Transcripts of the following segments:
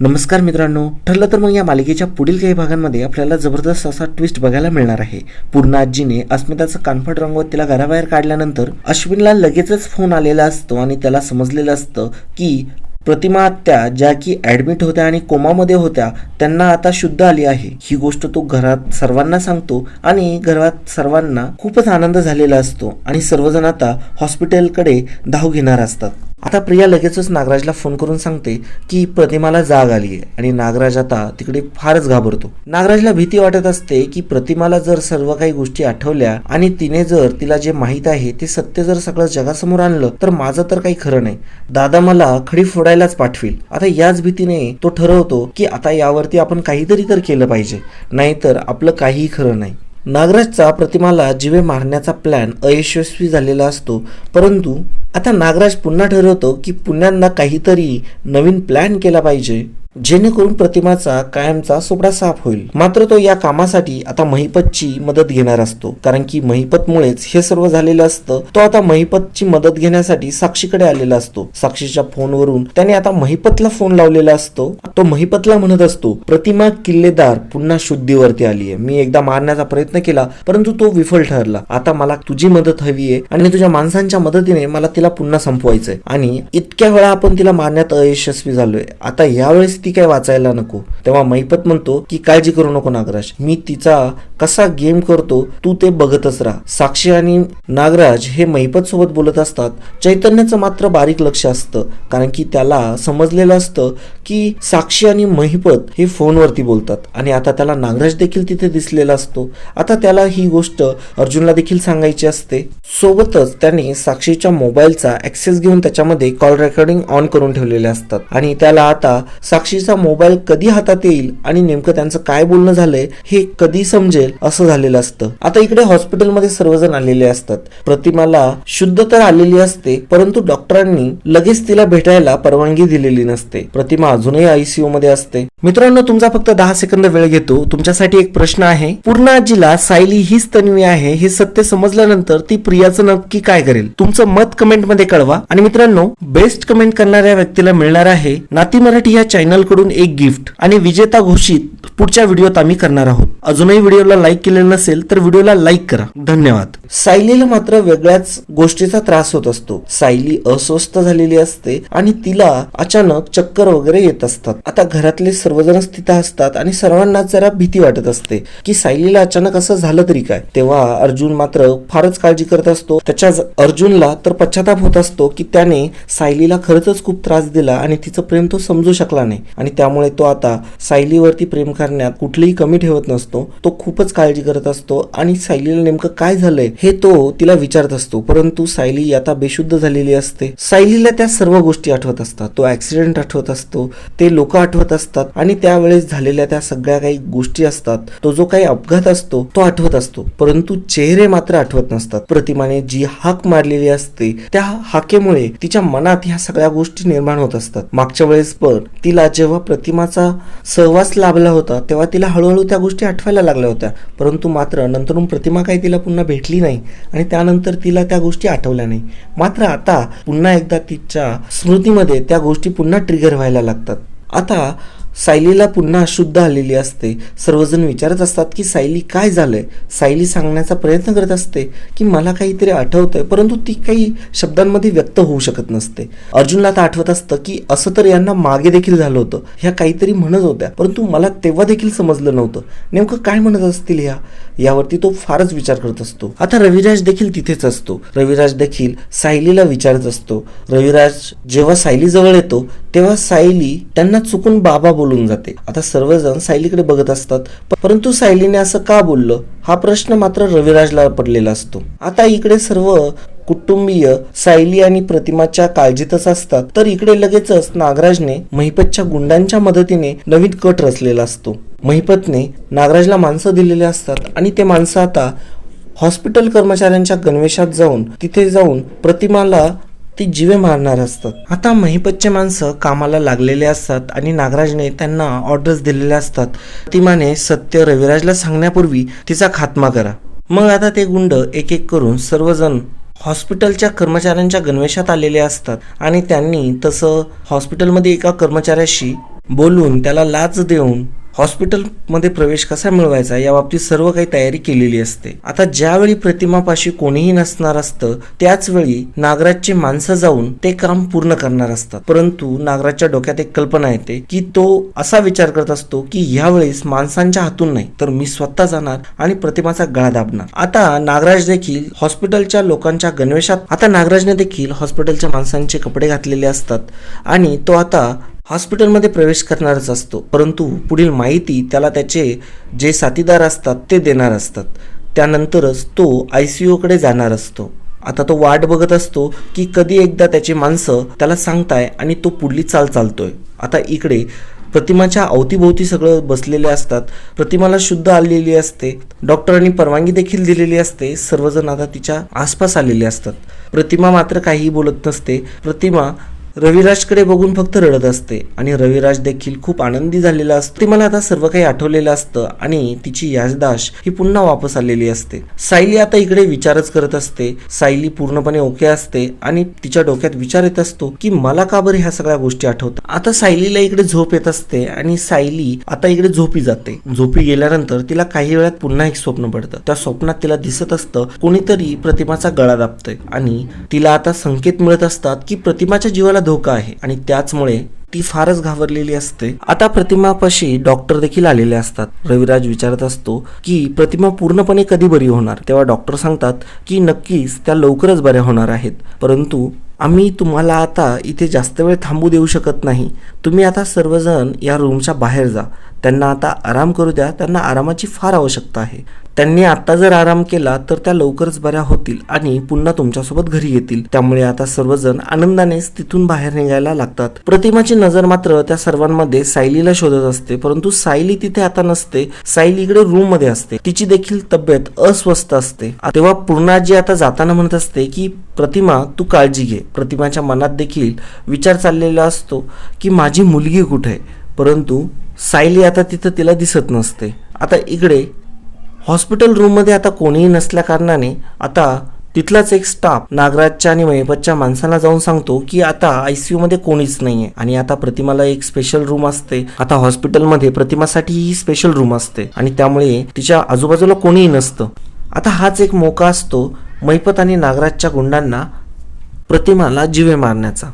नमस्कार मित्रांनो ठरलं तर मग या मालिकेच्या पुढील काही भागांमध्ये आपल्याला जबरदस्त असा ट्विस्ट बघायला मिळणार आहे. पूर्ण आजीने अस्मिताचं कानफट रंगवत तिला घराबाहेर काढल्यानंतर अश्विनला लगेचच फोन आलेला असतो आणि त्याला समजलेलं असतं की प्रतिमा आत्या ज्या की ऍडमिट होत्या आणि कोमामध्ये होत्या त्यांना आता शुद्ध आली आहे. ही गोष्ट तो घरात सर्वांना सांगतो आणि घरात सर्वांना खूपच आनंद झालेला असतो आणि सर्वजण आता हॉस्पिटलकडे धाव घेणार असतात. आता प्रिया लगेचच नागराजला फोन करून सांगते की प्रतिमाला जाग आली आहे आणि नागराज आता तिकडे फारच घाबरतो. नागराजला भीती वाटत असते की प्रतिमाला जर सर्व काही गोष्टी आठवल्या आणि तिने जर तिला जे माहीत आहे ते सत्य जर सगळं जगासमोर आणलं तर माझं तर काही खरं नाही. दादा मला खडी फोडायलाच पाठवील. आता याच भीतीने तो ठरवतो की आता यावरती आपण काहीतरी तर केलं पाहिजे नाहीतर आपलं काहीही खरं नाही. नागराजचा प्रतिमाला जिवे मारण्याचा प्लॅन अयशस्वी झालेला असतो परंतु आता नागराज पुन्हा ठरवतो की पुण्यांना काहीतरी नवीन प्लॅन केला पाहिजे. जेणेकरून प्रतिमाचा कायमचा सुपडा साफ होईल. मात्र तो या कामासाठी आता महिपतची मदत घेणार असतो. कारण की महिपतमुळेच हे सर्व झालेलं असतं. तो आता महिपतची मदत घेण्यासाठी साक्षीकडे आलेला असतो. साक्षीच्या फोनवरून त्याने आता महिपतला फोन लावलेला असतो. तो महिपतला म्हणत असतो प्रतिमा किल्लेदार पुन्हा शुद्धीवरती आली आहे मी एकदा मारण्याचा प्रयत्न केला परंतु तो विफल ठरला. आता मला तुझी मदत हवी आहे आणि तुझ्या माणसांच्या मदतीने मला तिला पुन्हा संपवायचंय. आणि इतक्या वेळा आपण तिला मारण्यात अयशस्वी झालोय. आता यावेळेस ती काय वाचायला नको. तेव्हा मैपत म्हणतो की काळजी करू नको नागराज. मी तिचा कसा गेम करतो तू ते बघतच राहा. साक्षी आणि नागराज हे मैपत सोबत बोलत असतात. चैतन्याचं मात्र बारीक लक्ष असतं. कारण की त्याला समजलेलं असतं की साक्षी आणि महिपत हे फोनवरती बोलतात. आणि आता त्याला नागराज देखील तिथे दिसलेला असतो. आता त्याला ही गोष्ट अर्जुनला देखील सांगायची असते. सोबतच त्याने साक्षीच्या मोबाईलचा ऍक्सेस घेऊन त्याच्यामध्ये कॉल रेकॉर्डिंग ऑन करून ठेवलेले असतात. आणि त्याला आता साक्षी साक्षीचा मोबाईल कधी हातात येईल आणि नेमकं त्यांचं काय बोलणं झालंय हे कधी समजेल असं झालेलं असतं. आता इकडे हॉस्पिटलमध्ये सर्वजण आलेले असतात. प्रतिमाला शुद्ध तर आलेली असते परंतु डॉक्टरांनी लगेच तिला भेटायला परवानगी दिलेली नसते. प्रतिमा अजूनही आयसीयू मध्ये असते. मित्रांनो तुमचा फक्त दहा सेकंद वेळ घेतो. तुमच्यासाठी एक प्रश्न आहे. पूर्ण आजीला सायली हीच तन्वी आहे हे सत्य समजल्यानंतर ती प्रियाचं नक्की काय करेल? तुमचं मत कमेंटमध्ये कळवा. आणि मित्रांनो बेस्ट कमेंट करणाऱ्या व्यक्तीला मिळणार आहे नाती मराठी या चॅनल कडून एक गिफ्ट आणि विजेता घोषित पुढच्या व्हिडिओत आम्ही करणार आहोत. अजूनही व्हिडिओला लाईक केलेलं नसेल तर व्हिडिओला लाईक करा. धन्यवाद. सायलीला मात्र वेगळ्याच गोष्टीचा त्रास होत असतो. सायली अस्वस्थ झालेली असते आणि तिला अचानक चक्कर वगैरे येत असतात. आता घरातले सर्वजण तिथं असतात आणि सर्वांना जरा भीती वाटत असते की सायलीला अचानक असं झालं तरी काय? तेव्हा अर्जुन मात्र फारच काळजी करत असतो. त्याच्या अर्जुनला तर पश्चाताप होत असतो की त्याने सायलीला खरंच खूप त्रास दिला आणि तिचं प्रेम तो समजू शकला नाही. आणि त्यामुळे तो आता सायलीवरती प्रेम करण्यात कुठलीही कमी ठेवत नसतो. तो खूपच काळजी करत असतो आणि सायलीला नेमकं काय झालंय हे तो तिला विचारत असतो. परंतु सायली आता बेशुद्ध झालेली असते. सायलीला त्या सर्व गोष्टी आठवत असतात. तो ऍक्सिडेंट आठवत असतो. ते लोक आठवत असतात आणि त्यावेळेस झालेल्या त्या सगळ्या काही गोष्टी असतात. तो जो काही अपघात असतो तो आठवत असतो. परंतु चेहरे मात्र आठवत नसतात. प्रतिमाने जी हाक मारलेली असते त्या हाकेमुळे तिच्या मनात ह्या सगळ्या गोष्टी निर्माण होत असतात. मागच्या वेळेस पण तिला जेव्हा प्रतिमाचा सहवास लाभला होता तेव्हा तिला हळूहळू त्या गोष्टी आठवायला लागल्या होत्या. परंतु मात्र नंतरून प्रतिमा काही तिला पुन्हा भेटली नाही आणि त्यानंतर तिला त्या गोष्टी आठवल्या नाही. मात्र आता पुन्हा एकदा तिच्या स्मृतीमध्ये त्या गोष्टी पुन्हा ट्रिगर व्हायला लागतात. आता सायलीला पुन्हा अशुद्ध आलेली असते. सर्वजण विचारत असतात की सायली काय झालंय? सायली सांगण्याचा प्रयत्न करत असते की मला काहीतरी आठवतंय परंतु ती काही शब्दांमध्ये व्यक्त होऊ शकत नसते. अर्जुनला आता आठवत असतं की असं तर यांना मागे देखील झालं होतं. ह्या काहीतरी म्हणत होत्या परंतु मला तेव्हा देखील समजलं नव्हतं. नेमकं काय म्हणत असतील ह्या? यावरती तो फारच विचार करत असतो. आता रविराज देखील तिथेच असतो. रविराज देखील सायलीला विचारत असतो. रविराज जेव्हा सायली जवळ येतो तेव्हा सायली त्यांना चुकून बाबा बोलून जाते. आता सर्वजण सायलीकडे बघत असतात. परंतु सायलीने असं का बोललं? हा प्रश्न मात्र रविराजला पडलेला असतो. आता इकडे सर्व कुटुंबीय सायली आणि प्रतिमाच्या काळजीतच असतात. तर इकडे लगेचच नागराजने महिपतच्या गुंडांच्या मदतीने नवीन कट रचलेला असतो. महिपतने नागराजला माणसं दिलेली असतात आणि ते माणसं आता हॉस्पिटल कर्मचाऱ्यांच्या गणवेशात जाऊन तिथे जाऊन प्रतिमाला ती जीवे मारणार असतात. आता महिपतचे माणसं कामाला लागलेले असतात आणि नागराजने त्यांना ऑर्डर्स दिलेल्या असतात. प्रतिमाने सत्य रविराजला सांगण्यापूर्वी तिचा खात्मा करा. मग आता ते गुंड एक एक करून सर्वजण हॉस्पिटलच्या कर्मचाऱ्यांच्या गणवेशात आलेले असतात आणि त्यांनी तसं हॉस्पिटलमध्ये एका कर्मचाऱ्याशी बोलून त्याला लाच देऊन हॉस्पिटलमध्ये प्रवेश कसा मिळवायचा याबाबतीत सर्व काही तयारी केलेली असते. आता ज्यावेळी प्रतिमापाशी कोणीही नसणार असतं त्याचवेळी नागराजचे नागराजची माणसं जाऊन ते काम पूर्ण करणार असतात. परंतु नागराजच्या डोक्यात एक कल्पना येते की तो असा विचार करत असतो की ह्यावेळेस माणसांच्या हातून नाही तर मी स्वतः जाणार आणि प्रतिमाचा गळा दाबणार. आता नागराज देखील हॉस्पिटलच्या लोकांच्या गणवेशात आता नागराजने देखील हॉस्पिटलच्या माणसांचे कपडे घातलेले असतात आणि तो आता हॉस्पिटलमध्ये प्रवेश करणारच असतो. परंतु पुढील माहिती त्याला त्याचे जे साथीदार असतात ते देणार असतात. त्यानंतरच तो आय सी यूकडे जाणार असतो. आता तो वाट बघत असतो की कधी एकदा त्याची माणसं त्याला सांगताय आणि तो पुढली चाल चालतोय. आता इकडे प्रतिमाच्या अवतीभोवती सगळं बसलेले असतात. प्रतिमाला शुद्ध आलेली असते. डॉक्टरांनी परवानगी देखील दिलेली असते. सर्वजण आता तिच्या आसपास आलेले असतात. प्रतिमा मात्र काहीही बोलत नसते. प्रतिमा रविराजकडे बघून फक्त रडत असते आणि रविराज देखील खूप आनंदी झालेला असतो. ती मला आता सर्व काही आठवलेलं असतं आणि तिची याजदाश ही पुन्हा वापस आलेली असते. सायली आता इकडे विचारच करत असते. सायली पूर्णपणे ओके असते आणि तिच्या डोक्यात विचार येत असतो की मला का बरं ह्या सगळ्या गोष्टी आठवतात? आता सायलीला इकडे झोप येत असते आणि सायली आता इकडे झोपी जाते. झोपी गेल्यानंतर तिला काही वेळात पुन्हा एक स्वप्न पडतं. त्या स्वप्नात तिला दिसत असतं कोणीतरी प्रतिमाचा गळा दाबतोय आणि तिला आता संकेत मिळत असतात की प्रतिमाच्या जीवाला धोका आहे आणि त्याचमुळे ती फारच घाबरलेली असते. आता प्रतिमापाशी डॉक्टर देखील आलेले असतात. रविराज विचारत असतो की प्रतिमा पूर्णपणे कधी बरी होणार? तेव्हा डॉक्टर सांगतात की नक्कीच त्या लवकरच बऱ्या होणार आहेत. परंतु आम्ही तुम्हाला आता इथे जास्त वेळ थांबू देऊ शकत नाही. तुम्ही आता सर्वजण या रूमच्या बाहेर जा. त्यांना आता आराम करू द्या. त्यांना आरामाची फार आवश्यकता आहे. त्यांनी आता जर आराम केला तर त्या लवकरच बऱ्या होतील आणि पुन्हा तुमच्यासोबत घरी येतील. त्यामुळे आता सर्वजण आनंदानेच तिथून बाहेर निघायला लागतात. प्रतिमाची नजर मात्र त्या सर्वांमध्ये सायलीला शोधत असते परंतु सायली तिथे आता नसते. सायली इकडे रूममध्ये असते. तिची देखील तब्येत अस्वस्थ असते. तेव्हा पूर्णाजी आता जाताना म्हणत असते की प्रतिमा तू काळजी घे. प्रतिमाच्या मनात देखील विचार चाललेला असतो की माझी मुलगी कुठे आहे? परंतु सायली आता तिथं तिला दिसत नसते. आता इकडे हॉस्पिटल रूममध्ये आता कोणीही नसल्या कारणाने आता तिथलाच एक स्टाफ नागराजच्या आणि मैपतच्या माणसाला जाऊन सांगतो की आता आयसीयू मध्ये कोणीच नाहीये आणि आता प्रतिमाला एक स्पेशल रूम असते. आता हॉस्पिटलमध्ये प्रतिमासाठी ही स्पेशल रूम असते आणि त्यामुळे तिच्या आजूबाजूला कोणीही नसतं. आता हाच एक मोका असतो महिपत आणि नागराजच्या गुंडांना प्रतिमाला जिवे मारण्याचा.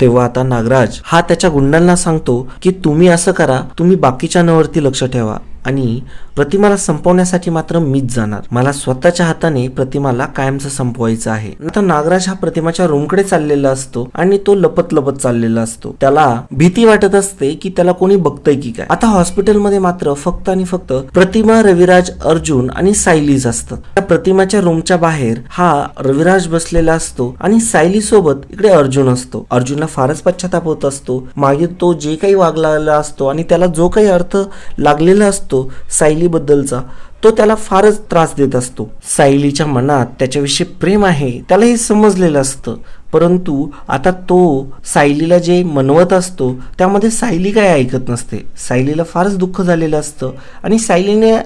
तेव्हा आता नागराज हा त्याच्या गुंडांना सांगतो की तुम्ही असं करा तुम्ही बाकीच्या नवरती लक्ष ठेवा आणि प्रतिमाला संपवण्यासाठी मात्र मीच जाणार. मला स्वतःच्या हाताने प्रतिमाला कायमचं संपवायचं आहे. आता नागराज हा प्रतिमाच्या रूमकडे चाललेला असतो आणि तो लपत लपत चाललेला असतो. त्याला भीती वाटत असते की त्याला कोणी बघतय की काय. आता हॉस्पिटलमध्ये मात्र फक्त आणि फक्त प्रतिमा रविराज अर्जुन आणि सायलीज असतात त्या प्रतिमाच्या रूमच्या बाहेर हा रविराज बसलेला असतो आणि सायली सोबत इकडे अर्जुन असतो. अर्जुनला फारच पश्चाताप होत असतो. मागे तो जे काही वागलेला असतो आणि त्याला जो काही अर्थ लागलेला असतो सायली सायलीबद्दलचा तो त्याला फारच त्रास देत असतो. सायलीच्या मनात त्याच्याविषयी प्रेम आहे त्याला हे समजलेलं असतं. परंतु आता तो सायलीला जे मनवत असतो त्यामध्ये सायली काय ऐकत नसते. सायलीला फारच दुःख झालेलं असतं आणि सायलीने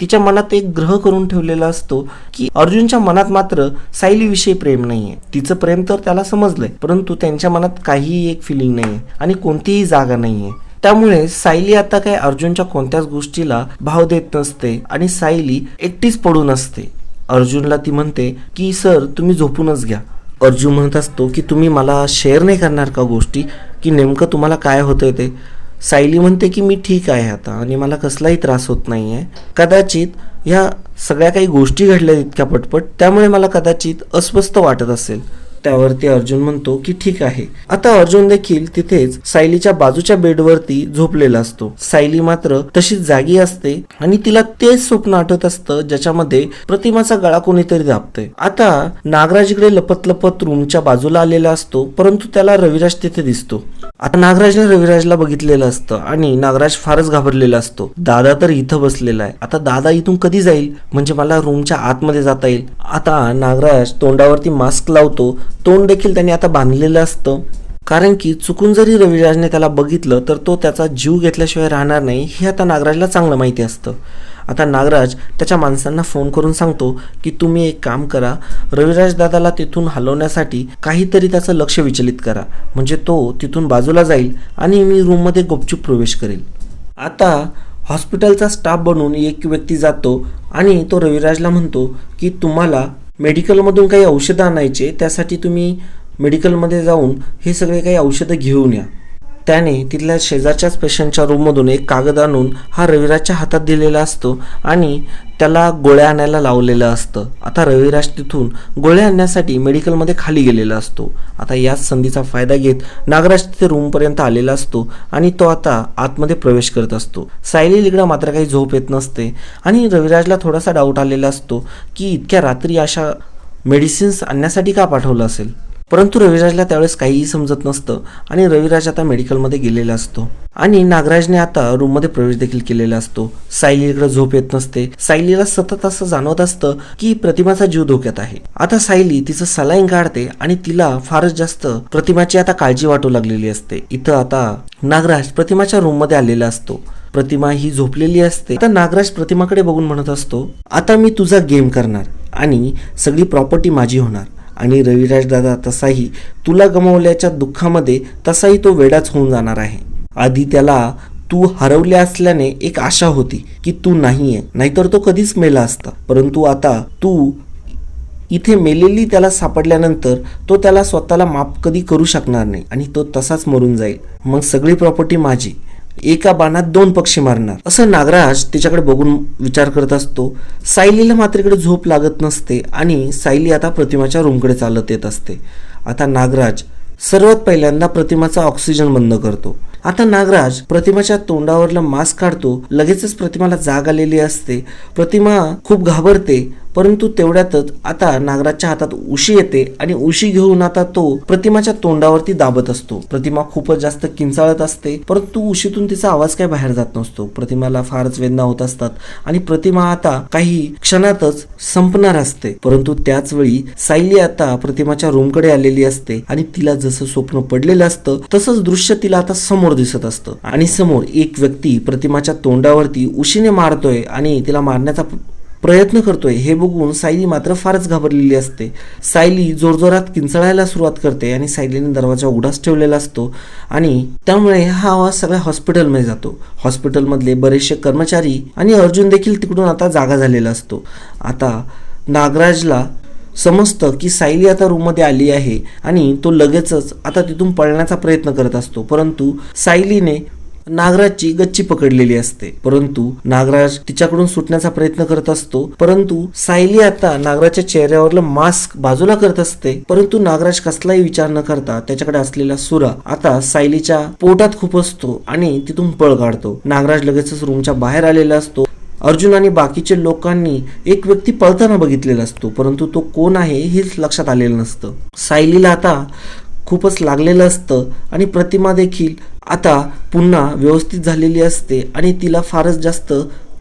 तिच्या मनात एक ग्रह करून ठेवलेला असतो की अर्जुनच्या मनात मात्र सायलीविषयी प्रेम नाहीये. तिचं प्रेम तर त्याला समजलंय परंतु त्यांच्या मनात काहीही एक फिलिंग नाहीये आणि कोणतीही जागा नाहीये. त्यामुळे सायली आता काय अर्जुनच्या कोणत्याच गोष्टीला भाव देत नसते आणि सायली एकटीच पडून असते. अर्जुनला ती म्हणते की सर तुम्ही झोपूनच घ्या. अर्जुन म्हणत असतो की तुम्ही मला शेअर नाही करणार का गोष्टी? की नेमकं तुम्हाला काय होतंय ते? सायली म्हणते की मी ठीक आहे आता आणि मला कसलाही त्रास होत नाही आहे कदाचित ह्या सगळ्या काही गोष्टी घडल्या इतक्या पटपट त्यामुळे मला कदाचित अस्वस्थ वाटत असेल. त्यावरती अर्जुन म्हणतो की ठीक आहे. आता अर्जुन देखील तिथेच सायलीच्या बाजूच्या बेडवरती झोपलेला असतो. सायली मात्र तशीच जागी असते आणि तिला तेच स्वप्न आठवत असतं ज्याच्यामध्ये प्रतिमाचा गळा कोणीतरी दाबतोय. आता नागराज इकडे लपत लपत रूमच्या बाजूला आलेला असतो परंतु त्याला रविराज तिथे दिसतो. आता नागराजने रविराजला बघितलेलं असतं आणि नागराज फारच घाबरलेला असतो. दादा तर इथं बसलेला आहे. आता दादा इथून कधी जाईल? म्हणजे मला रूमच्या आतमध्ये जाता येईल. आता नागराज तोंडावरती मास्क लावतो तोंड देखील त्याने आता बांधलेलं असतं. कारण की चुकून जरी रविराजने त्याला बघितलं तर तो त्याचा जीव घेतल्याशिवाय राहणार नाही हे आता नागराजला चांगलं माहिती असतं. आता नागराज त्याच्या माणसांना फोन करून सांगतो की तुम्ही एक काम करा रविराज दादाला तिथून हलवण्यासाठी काहीतरी त्याचं लक्ष विचलित करा. म्हणजे तो तिथून बाजूला जाईल आणि मी रूममध्ये गुपचूप प्रवेश करेल. आता हॉस्पिटलचा स्टाफ बनून एक व्यक्ती जातो आणि तो रविराजला म्हणतो की तुम्हाला मेडिकलमधून काही औषधं आणायचे त्यासाठी तुम्ही मेडिकलमध्ये जाऊन हे सगळे काही औषधं घेऊन या. त्याने तिथल्या शेजारच्याच पेशंटच्या रूममधून एक कागद आणून हा रविराजच्या हातात दिलेला असतो आणि त्याला गोळ्या आणायला लावलेलं असतं. आता रविराज तिथून गोळ्या आणण्यासाठी मेडिकलमध्ये खाली गेलेला असतो. आता याच संधीचा फायदा घेत नागराज तिथे रूमपर्यंत आलेला असतो आणि तो आता आतमध्ये प्रवेश करत असतो. सायली लिगडा मात्र काही झोप येत नसते आणि रविराजला थोडासा डाऊट आलेला असतो की इतक्या रात्री अशा मेडिसिन्स आणण्यासाठी का पाठवलं असेल? परंतु रविराजला त्यावेळेस काहीही समजत नसतं आणि रविराज आता मेडिकलमध्ये गेलेला असतो. आणि नागराजने आता रूममध्ये प्रवेश देखील केलेला असतो. सायलीकडे झोप येत नसते. सायलीला सतत असं जाणवत असतं की प्रतिमाचा जीव धोक्यात आहे. आता सायली तिचं सलाईन काढते आणि तिला फारच जास्त प्रतिमाची आता काळजी वाटू लागलेली असते. इथं आता नागराज प्रतिमाच्या रूममध्ये आलेला असतो. प्रतिमा ही झोपलेली असते. आता नागराज प्रतिमाकडे बघून म्हणत असतो आता मी तुझा गेम करणार आणि सगळी प्रॉपर्टी माझी होणार. आणि रविराज दादा तसाही तुला गमावल्याच्या दुःखामध्ये तसाही तो वेडाच होऊन जाणार आहे. आधी त्याला तू हरवले असल्याने एक आशा होती की तू नाहीये नाहीतर तो कधीच मेला असता. परंतु आता तू इथे मेलेली त्याला सापडल्यानंतर तो त्याला स्वतःला माफ कधी करू शकणार नाही आणि तो तसाच मरून जाईल. मग सगळी प्रॉपर्टी माझी. एका बाणात दोन पक्षी मारणार. असं नागराज तिच्याकडे बघून विचार करत असतो. सायलीला मात्र इकडे झोप लागत नसते आणि सायली आता प्रतिमाच्या रूमकडे चालत येत असते. आता नागराज सर्वात पहिल्यांदा प्रतिमाचा ऑक्सिजन बंद करतो. आता नागराज प्रतिमाच्या तोंडावरला मास्क काढतो. लगेचच प्रतिमाला जाग आलेली असते. प्रतिमा खूप घाबरते परंतु तेवढ्यातच आता नागराजच्या हातात उशी येते आणि उशी घेऊन आता तो प्रतिमाच्या तोंडावरती दाबत असतो. प्रतिमा खूपच जास्त किंचाळत असते परंतु उशीतून तिचा आवाज काही बाहेर जात नसतो. प्रतिमाला फारच वेदना होत असतात आणि प्रतिमा आता काही क्षणातच संपणार असते. परंतु त्याच वेळी सायली आता प्रतिमाच्या रूमकडे आलेली असते आणि तिला जसं स्वप्न पडलेलं असतं तसंच दृश्य तिला आता समोर दिसत असतं. आणि समोर एक व्यक्ती प्रतिमाच्या तोंडावरती उशीने मारतोय आणि तिला मारण्याचा प्रयत्न करतोय. हे बघून सायली मात्र फारच घाबरलेली असते. सायली जोरजोरात किंचळायला सुरुवात करते आणि सायलीने दरवाजा उघडाच ठेवलेला असतो आणि त्यामुळे हा आवाज सगळ्या हॉस्पिटलमध्ये जातो. हॉस्पिटलमधले बरेचसे कर्मचारी आणि अर्जुन देखील तिकडून आता जागा झालेला असतो. आता नागराजला समजतं की सायली आता रूममध्ये आली आहे आणि तो लगेचच आता तिथून पळण्याचा प्रयत्न करत असतो. परंतु सायलीने नागराजची गच्ची पकडलेली असते. परंतु नागराज तिच्याकडून सुटण्याचा प्रयत्न करत असतो. परंतु सायली आता नागराजच्या चेहऱ्यावरलं मास्क बाजूला करत असते. परंतु नागराज कसलाही विचार न करता त्याच्याकडे असलेला सुरा आता सायलीच्या पोटात खूप असतो आणि तिथून पळ काढतो. नागराज लगेचच रूमच्या बाहेर आलेला असतो. अर्जुन आणि बाकीचे लोकांनी एक व्यक्ती पळताना बघितलेला असतो. परंतु तो कोण आहे हेच लक्षात आलेलं नसतं. सायलीला आता खूपच लागलेलं असतं आणि प्रतिमा देखील आता पुन्हा व्यवस्थित झालेली असते आणि तिला फारच जास्त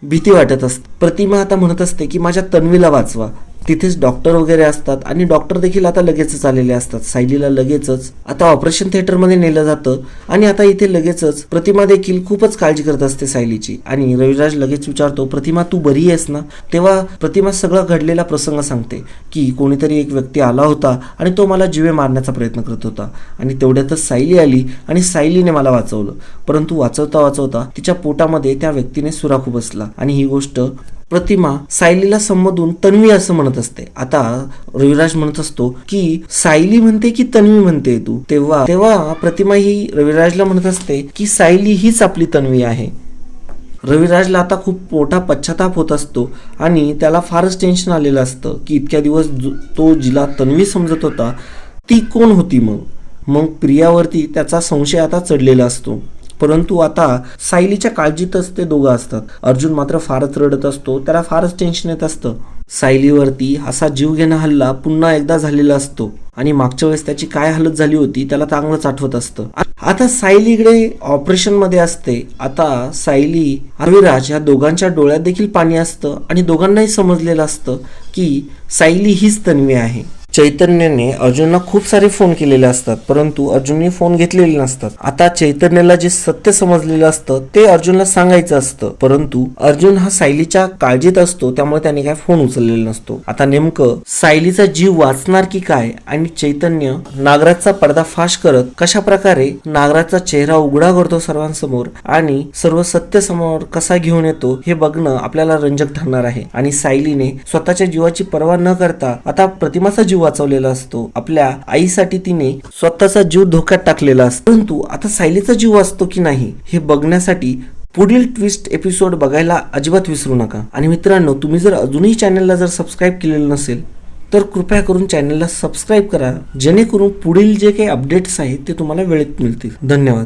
भीती वाटत असते. प्रतिमा आता म्हणत असते की माझ्या तन्वीला वाचवा. तिथेच डॉक्टर वगैरे असतात आणि डॉक्टर देखील आता लगेचच आलेले असतात. सायलीला लगेचच. आता ऑपरेशन थिएटरमध्ये नेलं जातं आणि आता इथे लगेचच प्रतिमा देखील खूपच काळजी करत असते सायलीची. आणि रविराज लगेच विचारतो प्रतिमा तू बरी आहेस ना? तेव्हा प्रतिमा सगळा घडलेला प्रसंग सांगते की कोणीतरी एक व्यक्ती आला होता आणि तो मला जीवे मारण्याचा प्रयत्न करत होता. आणि तेवढ्यातच सायली आली आणि सायलीने मला वाचवलं. परंतु वाचवता वाचवता तिच्या पोटामध्ये त्या व्यक्तीने सुराखू बसला आणि ही गोष्ट प्रतिमा सायलीला संबोधून तन्वी असं म्हणत असते. आता रविराज म्हणत असतो की सायली म्हणते की तन्वी म्हणते तू? तेव्हा तेव्हा प्रतिमा ही रविराजला म्हणत असते की सायली हीच आपली तन्वी आहे. रविराजला आता खूप मोठा पश्चाताप होत असतो आणि त्याला फारच टेन्शन आलेलं असतं की इतक्या दिवस तो जिला तन्वी समजत होता ती कोण होती मग? मग प्रियावरती त्याचा संशय आता चढलेला असतो. परंतु आता सायलीच्या काळजीतच ते दोघं असतात. अर्जुन मात्र फारच रडत असतो त्याला फारच टेन्शन येत असतं. सायलीवरती असा जीवघेणा हल्ला पुन्हा एकदा झालेला असतो आणि मागच्या वेळेस त्याची काय हालत झाली होती त्याला चांगलंच आठवत असतं. आता सायली इकडे ऑपरेशनमध्ये असते. आता सायली अविराज या दोघांच्या डोळ्यात देखील पाणी असतं आणि दोघांनाही समजलेलं असतं की सायली हीच तन्वी आहे. चैतन्याने अर्जुनला खूप सारे फोन केलेले असतात परंतु अर्जुनने फोन घेतलेले नसतात. आता चैतन्याला जे सत्य समजलेलं असतं ते अर्जुनला सांगायचं असतं. परंतु अर्जुन हा सायलीच्या काळजीत असतो त्यामुळे त्याने काय फोन उचललेला नसतो. आता नेमकं सायलीचा जीव वाचणार की काय आणि चैतन्य नागराजचा पडदा फाश करत कशा प्रकारे नागराजचा चेहरा उघडा करतो सर्वांसमोर आणि सर्व सत्य समोर कसा घेऊन येतो हे बघणं आपल्याला रंजक ठरणार आहे. आणि सायलीने स्वतःच्या जीवाची पर्वा न करता आता प्रतिमाचा जीव वाचवलेला असतो. आपल्या आईसाठी तिने स्वतःचा जीव धोक्यात टाकलेला असतो. परंतु आता सायलीचा जीव वाचतो की नाही हे बघण्यासाठी पुढील ट्विस्ट एपिसोड बघायला अजिबात विसरू नका. आणि मित्रांनो तुम्ही जर अजूनही चॅनलला जर सबस्क्राईब केलेलं नसेल तर कृपया करून चॅनलला सबस्क्राईब करा. जेणेकरून पुढील जे काही अपडेट्स आहेत ते तुम्हाला वेळेत मिळतील. धन्यवाद.